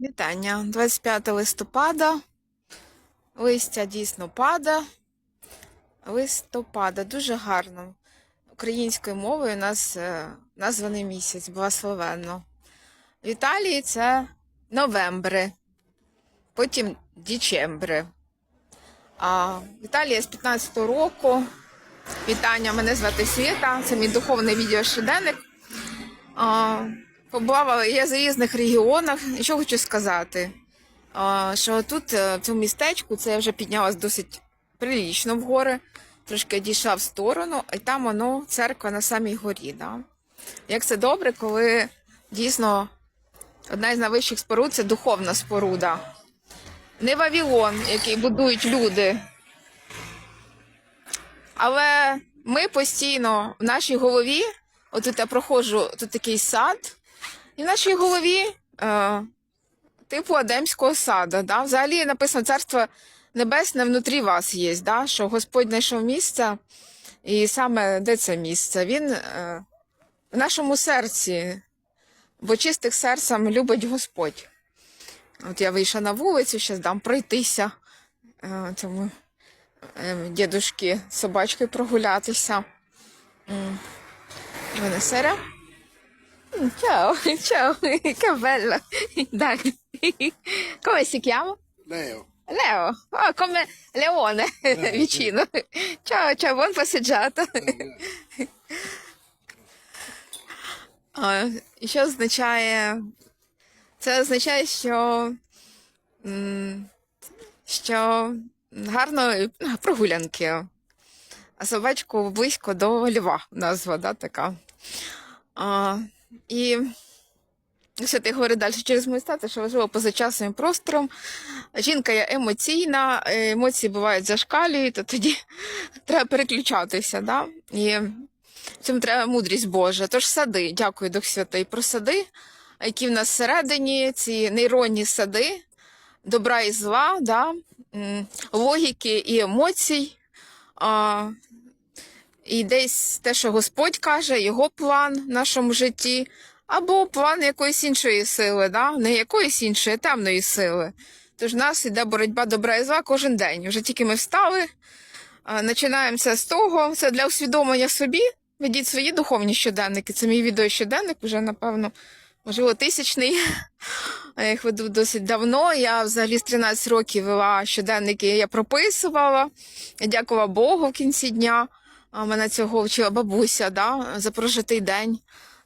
Вітання. 25 листопада. Листя дійсно пада. Листопада. Дуже гарно. Українською мовою у нас е, названий місяць, благословенно. В Італії це новембри, потім дічембри. А в Італії з 15-го року. Вітання, мене звати Світа, це мій духовний відеощоденник. Побувала я в різних регіонах. І що хочу сказати, що тут, е, в цьому містечку, це я вже піднялась досить прилічно в гори, трошки дійшла в сторону, і там воно церква на самій горі. Да? Як це добре, коли дійсно одна із найвищих споруд це духовна споруда. Не Вавилон, який будують люди. Але ми постійно в нашій голові, отут я проходжу, тут такий сад, і в нашій голові е, типу Адемського саду. Да? Взагалі написано Царство Небесне внутрі вас є, да? що Господь знайшов місце, і саме де це місце? Він е, в нашому серці, бо чистих серцем любить Господь. От я вийшла на вулицю, зараз дам пройтися е, цьому е, дідушки з собачкою прогулятися. М. Mm, Ciao, ciao, che bello. Dai. Come si chiama? Leo, Leo. Oh, come Leone eh, vicino. Sì. Ciao, ciao, buon passeggiata. А, і що означає? Це означає, що, м, що гарно ну, прогулянки. А собачку близько до льва назва, да, така. А, і все ти говорить далі через мою стати, що важливо поза часом і простором. Жінка є емоційна, е, емоції бувають зашкалюють, то тоді треба переключатися. Да? І цьому треба мудрість Божа. Тож сади, дякую Дух Святий, про сади, які в нас всередині, ці нейронні сади, добра і зла, да? логіки і емоцій. І десь те, що Господь каже, його план в нашому житті, або план якоїсь іншої сили, да? не якоїсь іншої, темної сили. Тож в нас йде боротьба добра і зла кожен день. Вже тільки ми встали, починаємося з того. Це для усвідомлення собі. Ведіть свої духовні щоденники. Це мій відеощоденник, вже, напевно, можливо, тисячний. Я їх веду досить давно. Я взагалі з 13 років вела щоденники, я прописувала. Я дякувала Богу в кінці дня. А мене цього вчила бабуся да, за прожитий день.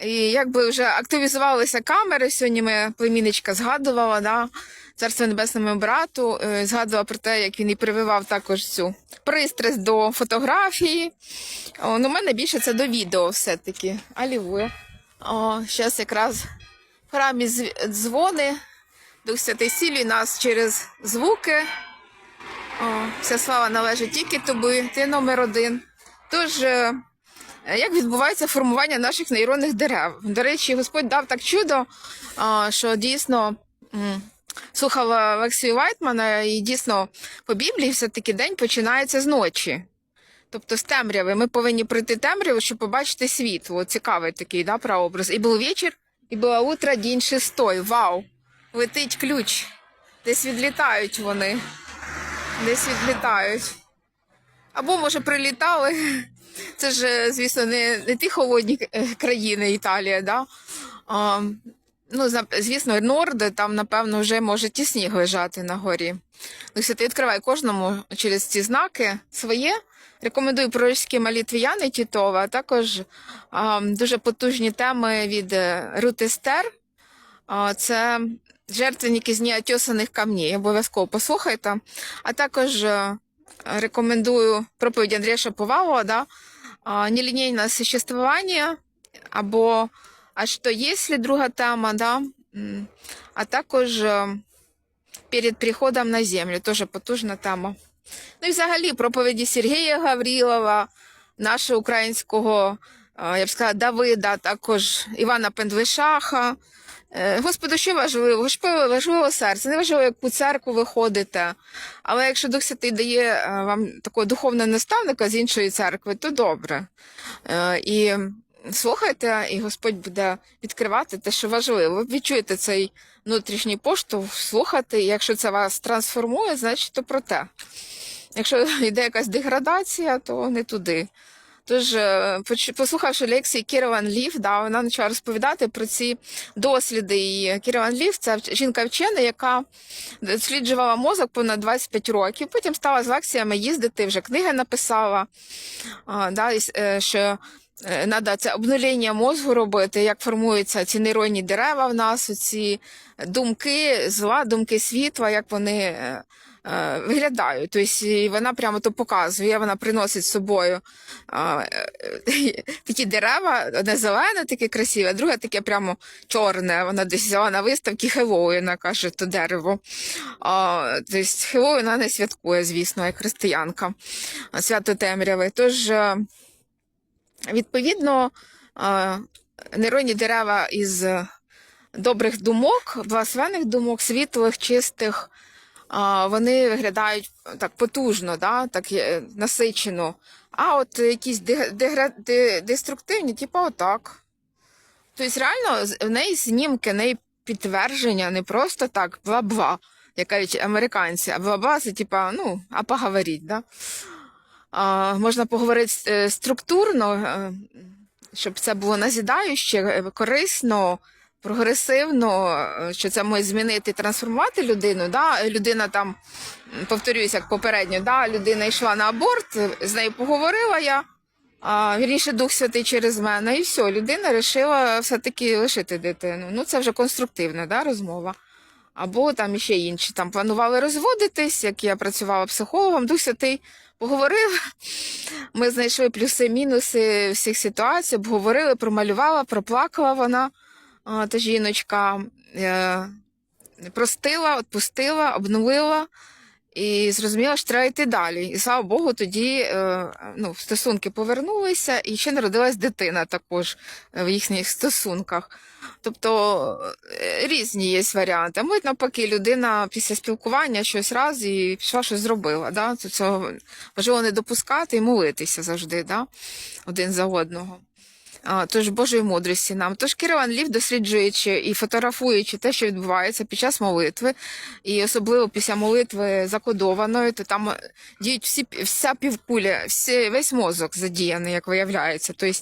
І якби вже активізувалися камери. Сьогодні моя племінничка згадувала, да, царство небесному брату, е, згадувала про те, як він і прививав також цю пристрасть до фотографії. О, ну, у мене більше це до відео все-таки. Алілуя. О, зараз якраз в храмі зв- дзвони. Дух Святий сілює нас через звуки. О, вся слава належить тільки тобі, ти номер один. Тож, е, як відбувається формування наших нейронних дерев? До речі, Господь дав так чудо, що дійсно слухала Лексію Вайтмана, і дійсно по Біблії все-таки день починається з ночі. Тобто з темряви. Ми повинні пройти темряву, щоб побачити світло. Цікавий такий да, прообраз. І був вечір, і було утро, день шестой. Вау! Летить ключ. Десь відлітають вони. Десь відлітають. Або, може, прилітали. Це ж, звісно, не, не ті холодні е, країни Італія, да? А, ну, звісно, Норди, там, напевно, вже може ті сніг лежати на горі. Лише ти відкривай кожному через ці знаки своє. Рекомендую пророчські молитви Яни Тітова, а також а, дуже потужні теми від е, Рут Естер. А, Це жертвенники з неотесаних камней. Обов'язково послухайте. А також е, рекомендую проповідь Андрія Шаповалова, да? «Нелінійне существування» або «А що якщо» друга тема, да? А також е, «Перед приходом на землю», теж потужна тема. Ну і взагалі проповіді Сергія Гаврілова, нашого українського, е, я б сказала, Давида, також Івана Пендлишаха. Е, Господу, що важливо? Важливо, важливо серце. Не важливо, яку церкву ви ходите. Але якщо Дух Святий дає е, вам такого духовного наставника з іншої церкви, то добре. Е, І слухайте, і Господь буде відкривати те, що важливо. Ви відчуєте цей внутрішній поштовх, слухати. І якщо це вас трансформує, значить то про те. Якщо йде якась деградація, то не туди. Тож, е, послухавши лекції Кірван Лів, да, вона почала розповідати про ці досліди. І Кірван Лів це жінка-вчена, яка досліджувала мозок понад 25 років. Потім стала з лекціями їздити, вже книги написала. Да, е, що треба це обнулення мозку робити, як формуються ці нейронні дерева в нас, ці думки зла, думки світла, як вони е, виглядають. Тобто і вона прямо то показує, вона приносить з собою е, такі дерева, одне зелене, таке красиве, а друге таке прямо чорне. Вона десь взяла на виставці Хеллоуіна, каже, то дерево. Тобто Хеллоуін вона не святкує, звісно, як християнка свято темряви. Тож, е, відповідно, е, нейронні дерева із добрих думок, благословених думок, світлих, чистих, вони виглядають так потужно, да? так е, насичено. А от якісь деструктивні, типу отак. Тобто, реально, в неї знімки, в неї підтвердження не просто так, бла-бла, як кажуть американці, а бла-бла це типа, ну, а поговоріть, да? А, можна поговорити е, структурно, е, щоб це було назідаюче, е, корисно, прогресивно, е, що це може змінити, трансформувати людину. Да? Людина там, м, повторююся, як попередньо, да? людина йшла на аборт, з нею поговорила я, а, вірніше Дух Святий через мене, і все, людина вирішила все-таки лишити дитину. Ну, це вже конструктивна да, розмова. Або там іще інші. Там планували розводитись, як я працювала психологом, Дух Святий поговорив. Ми знайшли плюси-мінуси всіх ситуацій, обговорили, промалювала, проплакала вона, та жіночка, е, простила, відпустила, обновила. І зрозуміла, що треба йти далі. І слава Богу, тоді е, ну, стосунки повернулися, і ще народилась дитина також е, в їхніх стосунках. Тобто різні є варіанти. А ми навпаки, людина після спілкування щось раз і пішла щось зробила. Да? Цього важливо не допускати і молитися завжди, да? один за одного. Тож Божої мудрості нам. Тож Кирилан Лів, досліджуючи і фотографуючи те, що відбувається під час молитви, і особливо після молитви закодованої, то там е, діють всі вся півкуля, всі, весь мозок задіяний, як виявляється. Тобто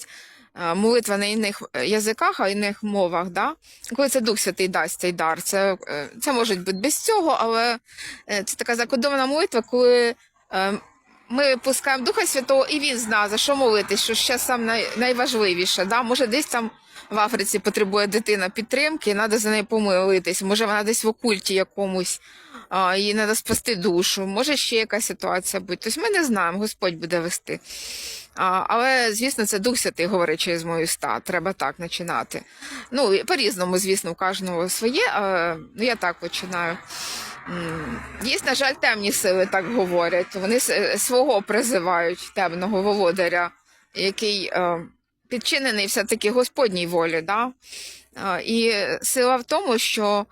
е, молитва на інших язиках, а інших мовах. Да? Коли це Дух Святий дасть цей дар, це, е, це може бути без цього, але е, це така закодована молитва, коли. Ми пускаємо Духа Святого, і він зна, за що молитись, що ще сам най, найважливіше. Да? Може, десь там в Африці потребує дитина підтримки, треба за нею помолитись. Може, вона десь в окульті якомусь, а, їй треба спасти душу. Може, ще якась ситуація бути. Тобто ми не знаємо, Господь буде вести. А, але, звісно, це Дух Святий говорить через мої уста. Треба так починати. Ну, по-різному, звісно, у кожного своє, але ну, я так починаю. Є, на жаль, темні сили так говорять. Вони е, свого призивають темного володаря, який е, підчинений все-таки Господній волі. Да? Е, І сила в тому, що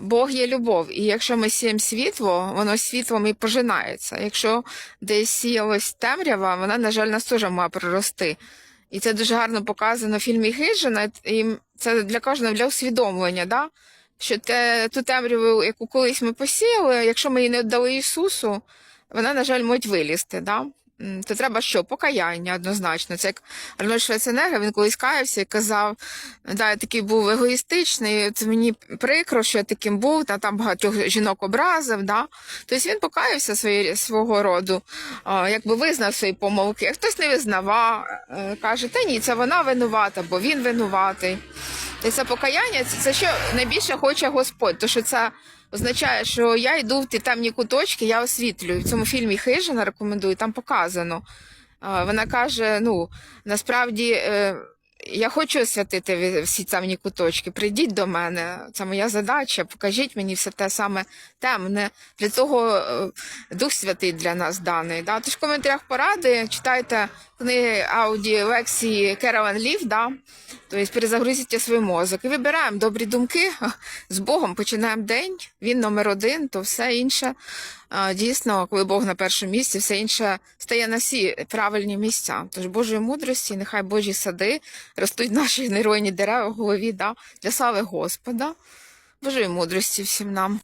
Бог є любов, і якщо ми сіємо світло, воно світлом і пожинається. Якщо десь сіялась темрява, вона, на жаль, нас теж має прорости. І це дуже гарно показано в фільмі Хижина, і це для кожного для усвідомлення. Да? Що те, ту темряву, яку колись ми посіяли, якщо ми її не віддали Ісусу, вона, на жаль, може вилізти. Да? То треба що? Покаяння однозначно. Це як Арнольд Шварценеггер, він колись каявся і казав, да, я такий був егоїстичний, це мені прикро, що я таким був, та там багатьох жінок образив. Да? Тобто він покаявся свої, свого роду, якби визнав свої помилки. А хтось не визнавав, е, каже, та ні, це вона винувата, бо він винуватий. І це покаяння, це, що найбільше хоче Господь, тому що це означає, що я йду в ті темні куточки, я освітлюю. В цьому фільмі Хижина рекомендую, там показано. Вона каже: ну, насправді. Я хочу освятити всі темні куточки. Прийдіть до мене. Це моя задача. Покажіть мені все те саме темне. Для того е, Дух Святий для нас даний. Да? Тож в коментарях поради читайте книги ауді лекції Кераван Лів. Да? Тобто перезагрузіть свій мозок і вибираємо добрі думки з Богом. Починаємо день. Він номер один, то все інше Дійсно, коли Бог на першому місці, все інше стає на всі правильні місця. Тож Божої мудрості, нехай Божі сади ростуть наші нейронні дерева в голові да, для слави Господа. Божої мудрості всім нам.